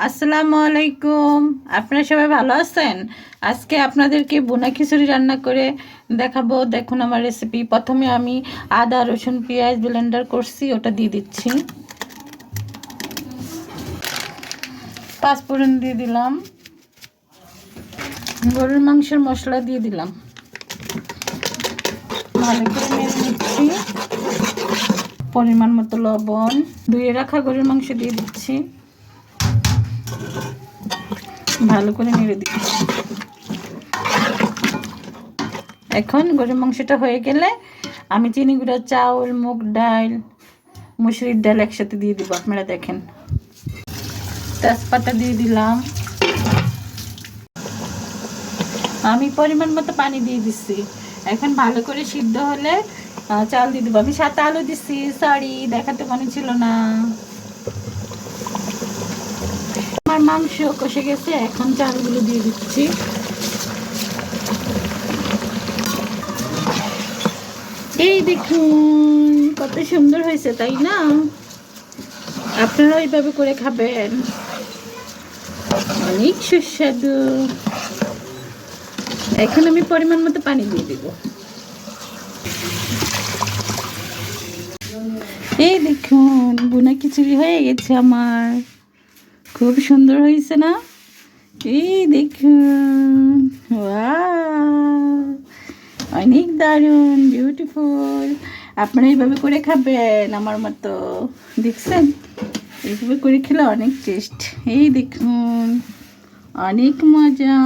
আসসালামু আলাইকুম। আপনারা সবাই ভালো আছেন? আজকে আপনাদেরকে বোনা খিচুড়ি রান্না করে দেখাবো। দেখুন আমার রেসিপি প্রথমে আমি আদা, রসুন, পেঁয়াজ ব্লেন্ডার করছি, ওটা দিয়ে দিচ্ছি। পাঁচফোড়ন দিয়ে দিলাম। গরুর মাংসের মশলা দিয়ে দিলাম। ভালো নিচ্ছি। পরিমাণ মতো লবণ। ধুয়ে রাখা গরুর মাংস দিয়ে দিচ্ছি। ভালো করে নেড়ে দিচ্ছি এখন গরুর মাংসটা হয়ে গেলে আমি চিনি গুঁড়া, চাউল, মুগ ডাল, মুসুরির ডাল একসাথে দিয়ে দিব। আপনারা দেখেন। তেজপাতা দিয়ে দিলাম। আমি পরিমাণ মতো পানি দিয়ে দিচ্ছি এখন ভালো করে সিদ্ধ হলে চাল দিয়ে দেবো। আমি সাথে আলু দিচ্ছি সরি দেখাতে মনে ছিল না। মাংস কষে গেছে, এখন চালগুলো দিয়ে দিচ্ছি। এই দেখুন, কত সুন্দর হয়েছে, তাই না? আপনারা এইভাবে করে খাবেন। অনেক সুস্বাদু। এখন আমি পরিমাণ মতো পানি দিয়ে দিব। এই দেখুন বোনা খিচুড়ি হয়ে গেছে আমার। খুব সুন্দর হয়েছে না? এই দেখুন! অনেক দারুণ বিউটিফুল আপনারা এইভাবে করে খাবেন আমার মতো। দেখছেন? এইভাবে করে খেলে অনেক টেস্ট এই দেখুন, অনেক মজা।